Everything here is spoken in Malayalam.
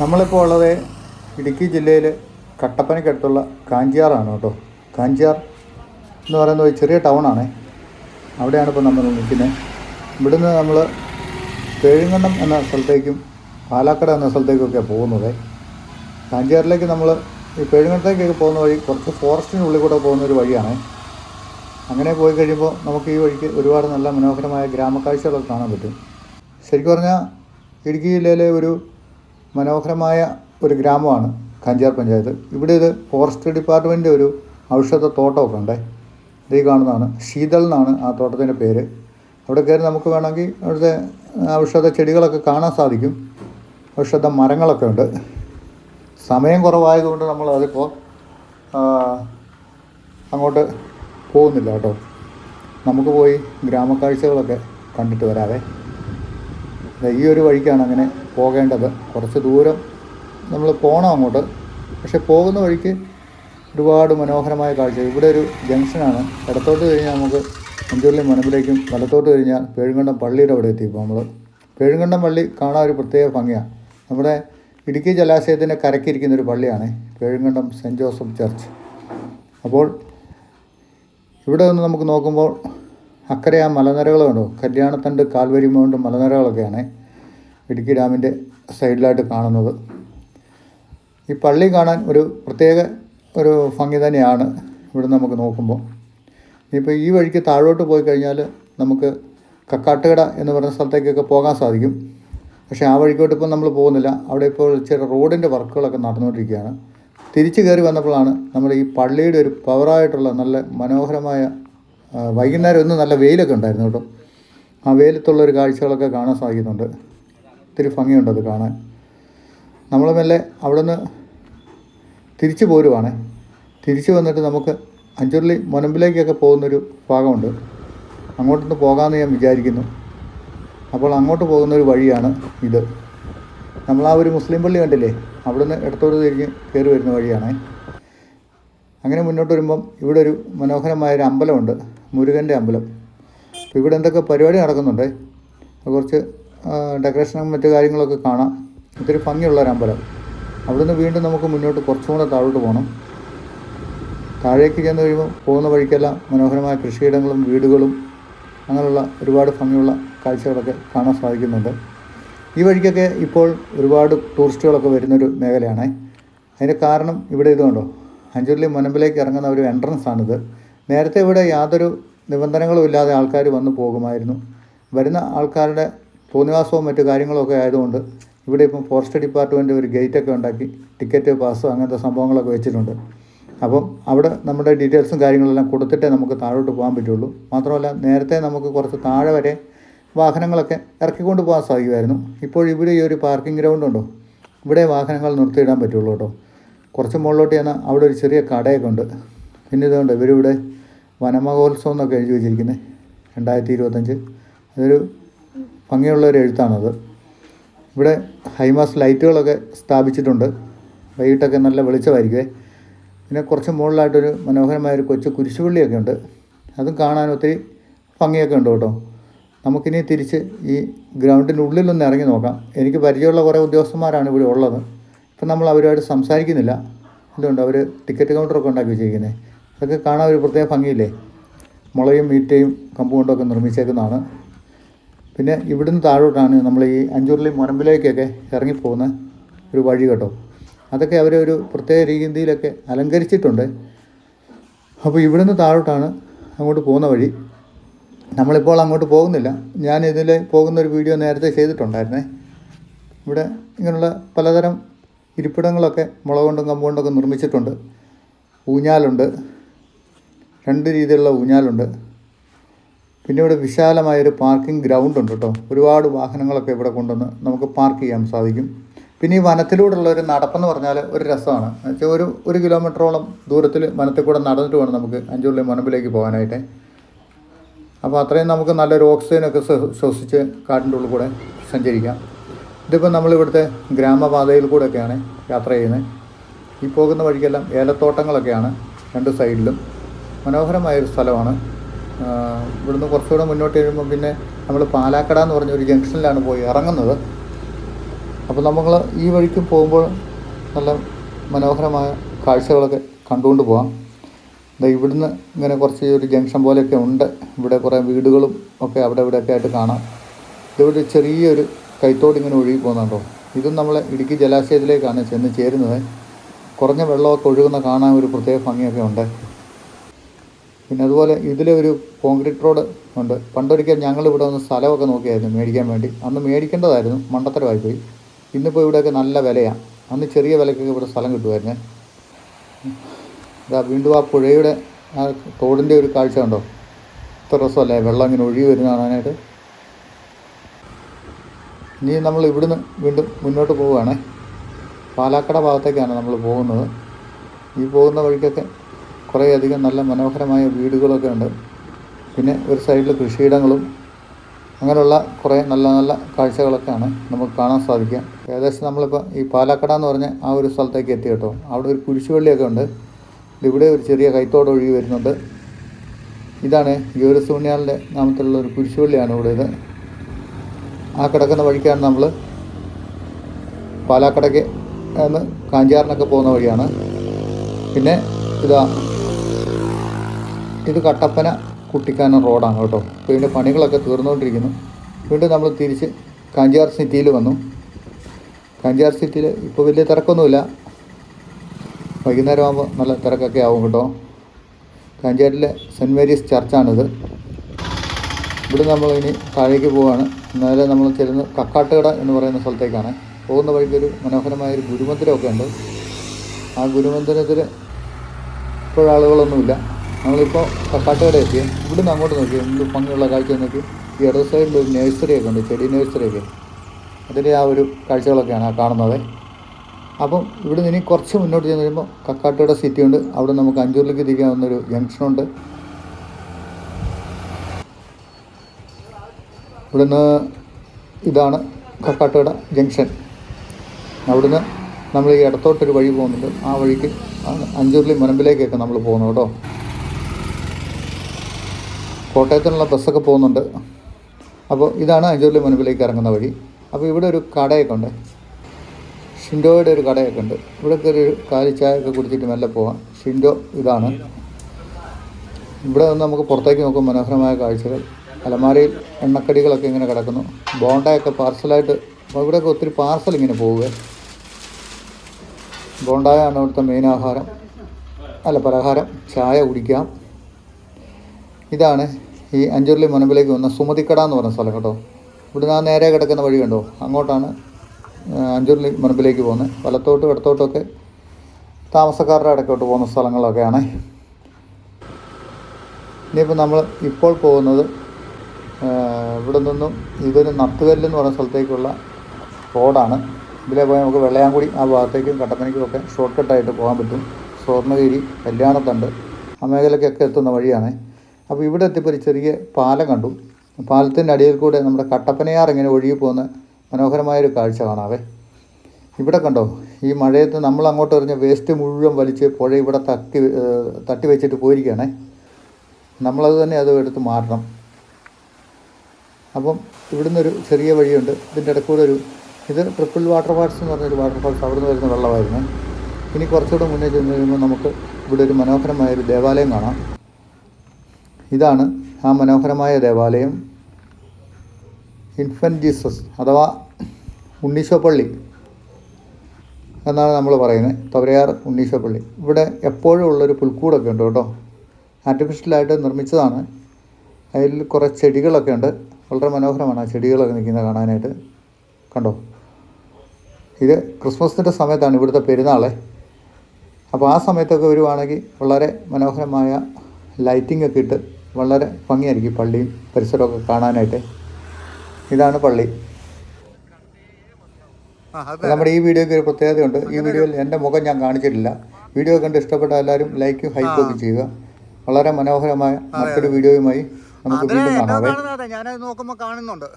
നമ്മളിപ്പോൾ ഉള്ളത് ഇടുക്കി ജില്ലയിൽ കട്ടപ്പനയ്ക്കടുത്തുള്ള കാഞ്ചിയാറാണ് കേട്ടോ. കാഞ്ചിയാർ എന്ന് പറയുന്ന ഒരു ചെറിയ ടൗണാണ്. അവിടെയാണ് ഇപ്പോൾ നമ്മൾ നിൽക്കുന്നത്. ഇവിടുന്ന് നമ്മൾ പേഴുങ്കണ്ണം എന്ന സ്ഥലത്തേക്കും പാലാക്കട എന്ന സ്ഥലത്തേക്കൊക്കെ പോകുന്നത്. കാഞ്ചിയാറിലേക്ക് നമ്മൾ ഈ പേഴുങ്കണ്ടത്തേക്കൊക്കെ പോകുന്ന വഴി കുറച്ച് ഫോറസ്റ്റിനുള്ളിൽ കൂടെ പോകുന്ന ഒരു വഴിയാണ്. അങ്ങനെ പോയി കഴിയുമ്പോൾ നമുക്ക് ഈ വഴിക്ക് ഒരുപാട് നല്ല മനോഹരമായ ഗ്രാമക്കാഴ്ചകളൊക്കെ കാണാൻ പറ്റും. ശരിക്കും പറഞ്ഞാൽ ഇടുക്കി ജില്ലയിലെ ഒരു മനോഹരമായ ഒരു ഗ്രാമമാണ് കഞ്ചാർ പഞ്ചായത്ത്. ഇവിടെ ഇത് ഫോറസ്റ്റ് ഡിപ്പാർട്ട്മെന്റ് ഒരു ഔഷധ തോട്ടമൊക്കെ ഉണ്ടേ. ഇത് കാണുന്നതാണ്. ശീതൾ എന്നാണ് ആ തോട്ടത്തിന്റെ പേര്. അവിടെ കയറി നമുക്ക് വേണമെങ്കിൽ അവിടുത്തെ ഔഷധ ചെടികളൊക്കെ കാണാൻ സാധിക്കും. ഔഷധ മരങ്ങളൊക്കെ ഉണ്ട്. സമയം കുറവായതുകൊണ്ട് നമ്മൾ അതിപ്പോൾ അങ്ങോട്ട് പോകുന്നില്ല കേട്ടോ. നമുക്ക് പോയി ഗ്രാമക്കാഴ്ചകളൊക്കെ കണ്ടിട്ട് വരാവേ. ഈ ഒരു വഴിക്കാണ് അങ്ങനെ പോകേണ്ടത്. കുറച്ച് ദൂരം നമ്മൾ പോകണം അങ്ങോട്ട്. പക്ഷെ പോകുന്ന വഴിക്ക് ഒരുപാട് മനോഹരമായ കാഴ്ച. ഇവിടെ ഒരു ജംഗ്ഷനാണ്. ഇടത്തോട്ട് കഴിഞ്ഞാൽ നമുക്ക് അഞ്ചുള്ളി മനമ്പിലേക്കും വലത്തോട്ട് കഴിഞ്ഞാൽ പേഴുങ്കണ്ടം പള്ളിയുടെ അവിടെ എത്തി. ഇപ്പോൾ നമ്മൾ പേഴുങ്കണ്ടം പള്ളി കാണാൻ ഒരു പ്രത്യേക ഭംഗിയാണ് നമ്മുടെ ഇടുക്കി ജലാശയത്തിന്റെ കരക്കിരിക്കുന്ന ഒരു പള്ളിയാണ് പേഴുങ്കണ്ടം സെന്റ് ജോസഫ് ചർച്ച്. അപ്പോൾ ഇവിടെ നിന്ന് നമുക്ക് നോക്കുമ്പോൾ അക്കരെ ആ മലനിരകൾ കണ്ടോ? കല്യാണത്തണ്ട് കാൽവരി മൗണ്ട് മലനിരകളൊക്കെയാണ്. ഇടുക്കി ഡാമിന്റെ സൈഡിലായിട്ട് കാണുന്നത്. ഈ പള്ളി കാണാൻ ഒരു പ്രത്യേക ഒരു ഭംഗി തന്നെയാണ് ഇവിടെ നമുക്ക് നോക്കുമ്പോൾ. ഇപ്പോൾ ഈ വഴിക്ക് താഴോട്ട് പോയി കഴിഞ്ഞാൽ നമുക്ക് കക്കാട്ടുകട എന്ന് പറയുന്ന സ്ഥലത്തേക്കൊക്കെ പോകാൻ സാധിക്കും. പക്ഷേ ആ വഴിക്കോട്ട് ഇപ്പം നമ്മൾ പോകുന്നില്ല. അവിടെ ഇപ്പോൾ ചില റോഡിന്റെ വർക്കുകളൊക്കെ നടന്നുകൊണ്ടിരിക്കുകയാണ്. തിരിച്ചു കയറി വന്നപ്പോഴാണ് നമ്മുടെ ഈ പള്ളിയുടെ ഒരു പവറായിട്ടുള്ള നല്ല മനോഹരമായ വൈകുന്നേരം ഒന്ന് നല്ല വെയിലൊക്കെ ഉണ്ടായിരുന്നു കേട്ടോ. ആ വെയിലത്തുള്ള ഒരു കാഴ്ചകളൊക്കെ കാണാൻ സാധിക്കുന്നുണ്ട്. ഒത്തിരി അത് കാണാൻ. നമ്മൾ മെല്ലെ അവിടെ നിന്ന് തിരിച്ചു പോരുവാണ്. തിരിച്ചു വന്നിട്ട് നമുക്ക് അഞ്ചുരുളി മുനമ്പിലേക്കൊക്കെ പോകുന്നൊരു ഭാഗമുണ്ട്. അങ്ങോട്ടൊന്ന് പോകാമെന്ന് ഞാൻ വിചാരിക്കുന്നു. അപ്പോൾ അങ്ങോട്ട് പോകുന്നൊരു വഴിയാണ് ഇത്. നമ്മൾ ആ ഒരു മുസ്ലിം പള്ളി കണ്ടില്ലേ? അവിടുന്ന് ഇടത്തോട് തിരിഞ്ഞ് കയറി വരുന്ന വഴിയാണ്. അങ്ങനെ മുന്നോട്ട് വരുമ്പം ഇവിടെ ഒരു മനോഹരമായ ഒരു അമ്പലമുണ്ട്. മുരുകന്റെ അമ്പലം. അപ്പോൾ ഇവിടെ എന്തൊക്കെ പരിപാടി നടക്കുന്നുണ്ട്? കുറച്ച് ഡെക്കറേഷനും മറ്റു കാര്യങ്ങളൊക്കെ കാണാം. ഒത്തിരി ഭംഗിയുള്ള ഒരു അമ്പലം. അവിടുന്ന് വീണ്ടും നമുക്ക് മുന്നോട്ട് കുറച്ചും കൂടെ താഴോട്ട് പോകണം താഴേക്ക് ചെന്ന് കഴിയുമ്പോൾ പോകുന്ന വഴിക്കെല്ലാം മനോഹരമായ കൃഷിയിടങ്ങളും വീടുകളും അങ്ങനെയുള്ള ഒരുപാട് ഭംഗിയുള്ള കാഴ്ചകളൊക്കെ കാണാൻ സാധിക്കുന്നുണ്ട്. ഈ വഴിക്കൊക്കെ ഇപ്പോൾ ഒരുപാട് ടൂറിസ്റ്റുകളൊക്കെ വരുന്നൊരു മേഖലയാണ്. അതിന്റെ കാരണം ഇവിടെ ഇതുകൊണ്ടോ അഞ്ചുരുളി മുനമ്പിലേക്ക് ഇറങ്ങുന്ന ഒരു എൻട്രൻസ് ആണിത്. നേരത്തെ ഇവിടെ യാതൊരു നിബന്ധനകളും ഇല്ലാതെ ആൾക്കാർ വന്നു പോകുമായിരുന്നു. വരുന്ന ആൾക്കാരുടെ തോന്നിവാസവും മറ്റു കാര്യങ്ങളൊക്കെ ആയതുകൊണ്ട് ഇവിടെ ഇപ്പം ഫോറസ്റ്റ് ഡിപ്പാർട്ട്മെന്റ് ഒരു ഗേറ്റൊക്കെ ഉണ്ടാക്കി ടിക്കറ്റ് പാസ് അങ്ങനത്തെ സംഭവങ്ങളൊക്കെ വെച്ചിട്ടുണ്ട്. അപ്പം അവിടെ നമ്മുടെ ഡീറ്റെയിൽസും കാര്യങ്ങളെല്ലാം കൊടുത്തിട്ടേ നമുക്ക് താഴോട്ട് പോകാൻ പറ്റുള്ളൂ. മാത്രമല്ല നേരത്തെ നമുക്ക് കുറച്ച് താഴെ വരെ വാഹനങ്ങളൊക്കെ ഇറക്കിക്കൊണ്ട് പോകാൻ സാധിക്കുമായിരുന്നു. ഇപ്പോൾ ഇവിടെ ഈ ഒരു പാർക്കിംഗ് ഗ്രൗണ്ട് ഉണ്ടോ? ഇവിടെ വാഹനങ്ങൾ നിർത്തിയിടാൻ പറ്റുള്ളൂ കേട്ടോ. കുറച്ച് മുകളിലോട്ട് ചെന്നാൽ അവിടെ ഒരു ചെറിയ കടയൊക്കെ ഉണ്ട്. പിന്നെ ഇതുകൊണ്ട് ഇവരിവിടെ വനമഹോത്സവം എന്നൊക്കെ എഴുതി വെച്ചിരിക്കുന്നത് രണ്ടായിരത്തി ഇരുപത്തഞ്ച്. അതൊരു ഭംഗിയുള്ള ഒരു എഴുത്താണത്. ഇവിടെ ഹൈമാസ് ലൈറ്റുകളൊക്കെ സ്ഥാപിച്ചിട്ടുണ്ട്. വൈകിട്ടൊക്കെ നല്ല വെളിച്ചമായിരിക്കുമേ പിന്നെ കുറച്ച് മുകളിലായിട്ടൊരു മനോഹരമായൊരു കൊച്ചു കുരിശുപള്ളിയൊക്കെ ഉണ്ട് അതും കാണാൻ ഒത്തിരി ഭംഗിയൊക്കെ ഉണ്ട് കേട്ടോ. നമുക്കിനി തിരിച്ച് ഈ ഗ്രൗണ്ടിനുള്ളിലൊന്ന് ഇറങ്ങി നോക്കാം. എനിക്ക് പരിചയമുള്ള കുറേ ഉദ്യോഗസ്ഥന്മാരാണ് ഇവിടെ ഉള്ളത്. ഇപ്പം നമ്മൾ അവരുമായിട്ട് സംസാരിക്കുന്നില്ല. എന്തുകൊണ്ട് അവർ ടിക്കറ്റ് കൗണ്ടറൊക്കെ ഉണ്ടാക്കി വെച്ചിരിക്കുന്നത് അതൊക്കെ കാണാൻ ഒരു പ്രത്യേക ഭംഗിയില്ലേ? മുളയും മീറ്റയും കമ്പുകൊണ്ടൊക്കെ നിർമ്മിച്ചേക്കുന്നതാണ്. പിന്നെ ഇവിടുന്ന് താഴോട്ടാണ് നമ്മൾ ഈ അഞ്ചുരുളി മുനമ്പിലേക്കൊക്കെ ഇറങ്ങിപ്പോകുന്ന ഒരു വഴി കേട്ടോ. അതൊക്കെ അവർ ഒരു പ്രത്യേക രീതിയിലൊക്കെ അലങ്കരിച്ചിട്ടുണ്ട്. അപ്പോൾ ഇവിടുന്ന് താഴോട്ടാണ് അങ്ങോട്ട് പോകുന്ന വഴി. നമ്മളിപ്പോൾ അങ്ങോട്ട് പോകുന്നില്ല. ഞാൻ ഇതിൽ പോകുന്ന ഒരു വീഡിയോ നേരത്തെ ചെയ്തിട്ടുണ്ടായിരുന്നേ. ഇവിടെ ഇങ്ങനെയുള്ള പലതരം ഇരിപ്പിടങ്ങളൊക്കെ മുളക് കൊണ്ടും കമ്പുകൊണ്ടൊക്കെ നിർമ്മിച്ചിട്ടുണ്ട്. ഊഞ്ഞാലുണ്ട്. രണ്ട് രീതിയിലുള്ള ഊഞ്ഞാലുണ്ട്. പിന്നെ ഇവിടെ വിശാലമായൊരു പാർക്കിംഗ് ഗ്രൗണ്ട് ഉണ്ട് കേട്ടോ. ഒരുപാട് വാഹനങ്ങളൊക്കെ ഇവിടെ കൊണ്ടുവന്ന് നമുക്ക് പാർക്ക് ചെയ്യാൻ സാധിക്കും. പിന്നെ ഈ വനത്തിലൂടെയുള്ള ഒരു നടപ്പെന്ന് പറഞ്ഞാൽ ഒരു രസമാണ്. എന്നുവെച്ചാൽ ഒരു ഒരു കിലോമീറ്ററോളം ദൂരത്തിൽ വനത്തിൽ കൂടെ നടന്നിട്ട് വേണം നമുക്ക് അഞ്ചുള്ളി മുനമ്പിലേക്ക് പോകാനായിട്ട്. അപ്പോൾ അത്രയും നമുക്ക് നല്ലൊരു ഓക്സിജനൊക്കെ ശ്വ- ശ്വസിച്ച് കാട്ടിന്റെ ഉള്ളിൽ കൂടെ സഞ്ചരിക്കാം. ഇതിപ്പോൾ നമ്മളിവിടുത്തെ ഗ്രാമപാതയിൽ കൂടെയൊക്കെയാണ് യാത്ര ചെയ്യുന്നത്. ഈ പോകുന്ന വഴിക്കെല്ലാം ഏലത്തോട്ടങ്ങളൊക്കെയാണ് രണ്ട് സൈഡിലും. മനോഹരമായൊരു സ്ഥലമാണ്. ഇവിടുന്ന് കുറച്ചുകൂടെ മുന്നോട്ട് കഴിയുമ്പോൾ പിന്നെ നമ്മൾ പാലാക്കട എന്ന് പറഞ്ഞ ഒരു ജംഗ്ഷനിലാണ് പോയി ഇറങ്ങുന്നത്. അപ്പോൾ നമ്മൾ ഈ വഴിക്ക് പോകുമ്പോൾ നല്ല മനോഹരമായ കാഴ്ചകളൊക്കെ കണ്ടുകൊണ്ട് പോകാം ഇവിടുന്ന് ഇങ്ങനെ കുറച്ച് ഒരു ജംഗ്ഷൻ പോലെയൊക്കെ ഉണ്ട്. ഇവിടെ കുറേ വീടുകളും ഒക്കെ അവിടെ ഇവിടെയൊക്കെ ആയിട്ട് കാണാം. ഇതിവിടെ ചെറിയൊരു കൈത്തോട് ഇങ്ങനെ ഒഴുകി പോകുന്നുണ്ടോ ഇതും നമ്മൾ ഇടുക്കി ജലാശയത്തിലേക്കാണ് ചെന്ന് ചേരുന്നത്. കുറഞ്ഞ വെള്ളമൊക്കെ ഒഴുകുന്ന കാണാൻ ഒരു പ്രത്യേക ഭംഗിയൊക്കെ ഉണ്ട്. പിന്നെ അതുപോലെ ഇതിലെ ഒരു കോൺക്രീറ്റ് റോഡ് ഉണ്ട്. പണ്ടൊരിക്കൽ ഞങ്ങൾ ഇവിടെ ഒന്ന് സ്ഥലമൊക്കെ നോക്കിയായിരുന്നു മേടിക്കാൻ വേണ്ടി. അന്ന് മേടിക്കേണ്ടതായിരുന്നു. മണ്ടത്തരമായി പോയി ഇന്നിപ്പോൾ ഇവിടെയൊക്കെ നല്ല വിലയാണ് അന്ന് ചെറിയ വിലക്കൊക്കെ ഇവിടെ സ്ഥലം കിട്ടുമായിരുന്നേ. ഇതാ വീണ്ടും ആ പുഴയുടെ ആ തോടിന്റെ ഒരു കാഴ്ച ഉണ്ടോ ഇത്ര രസമല്ലേ? വെള്ളം ഇങ്ങനെ ഒഴുകി വരുന്ന കാണാനായിട്ട്. ഇനി നമ്മൾ ഇവിടുന്ന് വീണ്ടും മുന്നോട്ട് പോവുകയാണേ. പാലാക്കട ഭാഗത്തേക്കാണ് നമ്മൾ പോകുന്നത്. ഈ പോകുന്ന വഴിക്കൊക്കെ കുറേയധികം നല്ല മനോഹരമായ വീടുകളൊക്കെ ഉണ്ട്. പിന്നെ ഒരു സൈഡിൽ കൃഷിയിടങ്ങളും അങ്ങനെയുള്ള കുറേ നല്ല നല്ല കാഴ്ചകളൊക്കെയാണ് നമുക്ക് കാണാൻ സാധിക്കുക. ഏകദേശം നമ്മളിപ്പോൾ ഈ പാലക്കട എന്ന് പറഞ്ഞ ആ ഒരു സ്ഥലത്തേക്ക് എത്തി കേട്ടോ. അവിടെ ഒരു കുരിശുപള്ളിയൊക്കെ ഉണ്ട്. ഇവിടെ ഒരു ചെറിയ കൈത്തോട് ഒഴുകി വരുന്നുണ്ട്. ഇതാണ് ഗൗരസൂണ്യാലിന്റെ നാമത്തിലുള്ള ഒരു കുരിശുപള്ളിയാണ് ഇവിടെ ഇത്. ആ കിടക്കുന്ന വഴിക്കാണ് നമ്മൾ പാലാക്കടയ്ക്ക് നിന്ന് കാഞ്ചാറിനൊക്കെ പോകുന്ന വഴിയാണ്. പിന്നെ ഇതാ ഇത് കട്ടപ്പന കുട്ടിക്കാനം റോഡാണ് കേട്ടോ. അപ്പോൾ ഇതിന്റെ പണികളൊക്കെ തീർന്നുകൊണ്ടിരിക്കുന്നു. വീണ്ടും നമ്മൾ തിരിച്ച് കാഞ്ചാർ സിറ്റിയിൽ വന്നു. കാഞ്ചാർ സിറ്റിയിൽ ഇപ്പോൾ വലിയ തിരക്കൊന്നുമില്ല. വൈകുന്നേരം ആകുമ്പോൾ നല്ല തിരക്കൊക്കെ ആവും കേട്ടോ. കാഞ്ചാരിലെ സെന്റ് മേരീസ് ചർച്ചാണിത്. ഇവിടെ നമ്മൾ ഇനി താഴേക്ക് പോവുകയാണ് നേരെ നമ്മൾ ചെല്ലുന്ന കക്കാട്ടുകട എന്ന് പറയുന്ന സ്ഥലത്തേക്കാണ്. പോകുന്ന വഴിക്കൊരു മനോഹരമായൊരു ഗുരുമന്ദിരമൊക്കെ ഉണ്ട്. ആ ഗുരുമന്ദിരത്തിൽ ഇപ്പോഴാളുകളൊന്നുമില്ല. നമ്മളിപ്പോൾ കക്കാട്ടുകട എത്തി. ഇവിടുന്ന് അങ്ങോട്ട് നോക്കി. എന്ത് ഭംഗിയുള്ള കാഴ്ച നോക്കി. ഈ ഇടത് സൈഡിൽ ഒരു നഴ്സറിയൊക്കെ ഉണ്ട്. ചെടി നഴ്സറിയൊക്കെ അതിന്റെ ആ ഒരു കാഴ്ചകളൊക്കെയാണ് ആ കാണുന്നത്. അപ്പം ഇവിടെ നിന്ന് ഇനി കുറച്ച് മുന്നോട്ട് ചെന്ന് വരുമ്പോൾ കക്കാട്ടുകട സിറ്റി ഉണ്ട്. അവിടെ നമുക്ക് അഞ്ചൂരിലേക്ക് തിരിക്കാവുന്നൊരു ജംഗ്ഷനുണ്ട് ഇവിടുന്ന് ഇതാണ് കക്കാട്ടുകട ജംഗ്ഷൻ അവിടുന്ന് നമ്മൾ ഈ ഇടത്തോട്ടൊരു വഴി പോകുന്നുണ്ട്. ആ വഴിക്ക് ആണ് അഞ്ചുരുളി മുനമ്പിലേക്കൊക്കെ നമ്മൾ പോകുന്നു കേട്ടോ. കോട്ടയത്തിനുള്ള ബസ്സൊക്കെ പോകുന്നുണ്ട്. അപ്പോൾ ഇതാണ് അഞ്ചൂരിലെ മുൻപിലേക്ക് ഇറങ്ങുന്ന വഴി. അപ്പോൾ ഇവിടെ ഒരു കടയൊക്കെ ഉണ്ട്. ഷിൻഡോയുടെ ഒരു കടയൊക്കെ ഉണ്ട്. ഇവിടെയൊക്കെ ഒരു കാലി ചായയൊക്കെ കുടിച്ചിട്ട് മെല്ലെ പോവാം. ഷിൻഡോ ഇതാണ്. ഇവിടെ നിന്ന് നമുക്ക് പുറത്തേക്ക് നോക്കും മനോഹരമായ കാഴ്ചകൾ. അലമാരയിൽ എണ്ണക്കടികളൊക്കെ ഇങ്ങനെ കിടക്കുന്നു. ബോണ്ടയൊക്കെ പാർസലായിട്ട് ഇവിടെയൊക്കെ ഒത്തിരി പാർസൽ ഇങ്ങനെ പോവുക. ബോണ്ടായാണ് ഇവിടുത്തെ മെയിൻ ആഹാരം. അല്ല പലഹാരം. ചായ കുടിക്കാം. ഇതാണ് ഈ അഞ്ചുരുളി മുനമ്പിലേക്ക് വന്ന സുമതിക്കട എന്ന് പറഞ്ഞ സ്ഥലം കേട്ടോ. ഇവിടുന്ന് ആ നേരെ കിടക്കുന്ന വഴി കണ്ടോ? അങ്ങോട്ടാണ് അഞ്ചുരുളി മുനമ്പിലേക്ക് പോകുന്നത്. വലത്തോട്ടും ഇടത്തോട്ടൊക്കെ താമസക്കാരുടെ ഇടയ്ക്കോട്ട് പോകുന്ന സ്ഥലങ്ങളൊക്കെയാണ്. ഇനിയിപ്പോൾ നമ്മൾ ഇപ്പോൾ പോകുന്നത് ഇവിടെ നിന്നും ഇതൊരു നത്തുകല്ല് എന്ന് പറയുന്ന സ്ഥലത്തേക്കുള്ള റോഡാണ്. ഇതിലെ പോയാൽ നമുക്ക് വെള്ളയാംകുടി ആ ഭാഗത്തേക്കും കട്ടപ്പനയ്ക്കും ഒക്കെ ഷോർട്ട് കട്ടായിട്ട് പോകാൻ പറ്റും. സ്വർണഗിരി കല്യാണത്തണ്ട് ആ മേഖലയ്ക്കൊക്കെ എത്തുന്ന വഴിയാണ്. അപ്പോൾ ഇവിടെ എത്തിയപ്പോൾ ഒരു ചെറിയ പാലം കണ്ടു. പാലത്തിന്റെ അടിയിൽ കൂടെ നമ്മുടെ കട്ടപ്പനയാർ ഇങ്ങനെ ഒഴുകി പോകുന്ന മനോഹരമായൊരു കാഴ്ച കാണാവേ. ഇവിടെ കണ്ടോ ഈ മഴയത്ത് നമ്മൾ അങ്ങോട്ട് എറിഞ്ഞ വേസ്റ്റ് മുഴുവൻ വലിച്ച് പുഴ ഇവിടെ തട്ടി തട്ടി വെച്ചിട്ട് പോയിരിക്കുകയാണേ. നമ്മളത് തന്നെ അത് എടുത്ത് മാറണം അപ്പം ഇവിടുന്ന് ഒരു ചെറിയ വഴിയുണ്ട്. ഇതിന്റെ ഇടയ്ക്കൂടെ ഒരു ഇത് ട്രിപ്പിൾ വാട്ടർ ഫാൾസ് എന്ന് പറഞ്ഞൊരു വാട്ടർ ഫാൾസ് അവിടെ നിന്ന് വരുന്ന വെള്ളമായിരുന്നു. ഇനി കുറച്ചുകൂടെ മുന്നേ ചെന്ന് കഴിയുമ്പോൾ നമുക്ക് ഇവിടെ ഒരു മനോഹരമായൊരു ദേവാലയം കാണാം. ഇതാണ് ആ മനോഹരമായ ദേവാലയം. ഇൻഫന്റ് ജീസസ് അഥവാ ഉണ്ണീശോ പള്ളി എന്നാണ് നമ്മൾ പറയുന്നത്. തവരയാർ ഉണ്ണീശോ പള്ളി ഇവിടെ എപ്പോഴും ഉള്ളൊരു പുൽക്കൂടൊക്കെ ഉണ്ട് കേട്ടോ. ആർട്ടിഫിഷ്യലായിട്ട് നിർമ്മിച്ചതാണ്. അതിൽ കുറേ ചെടികളൊക്കെ ഉണ്ട്. വളരെ മനോഹരമാണ് ആ ചെടികളൊക്കെ നിൽക്കുന്നത് കാണാനായിട്ട്. കണ്ടോ? ഇത് ക്രിസ്മസിന്റെ സമയത്താണ് ഇവിടുത്തെ പെരുന്നാളെ. അപ്പോൾ ആ സമയത്തൊക്കെ വരുവാണെങ്കിൽ വളരെ മനോഹരമായ ലൈറ്റിംഗ് ഒക്കെ ഇട്ട് വളരെ ഭംഗിയായിരിക്കും പള്ളി പള്ളിയും പരിസരമൊക്കെ കാണാനായിട്ട്. ഇതാണ് പള്ളി. നമ്മുടെ ഈ വീഡിയോയ്ക്ക് ഒരു പ്രത്യേകതയുണ്ട്. ഈ വീഡിയോയിൽ എന്റെ മുഖം ഞാൻ കാണിച്ചിട്ടില്ല. വീഡിയോ കണ്ട് ഇഷ്ടപ്പെട്ട എല്ലാവരും ലൈക്കും ഹൈക്കും ഒക്കെ ചെയ്യുക. വളരെ മനോഹരമായ മറ്റൊരു വീഡിയോയുമായി നമുക്ക് വീണ്ടും കാണാം ഞാനത് നോക്കുമ്പോൾ കാണുന്നുണ്ട്.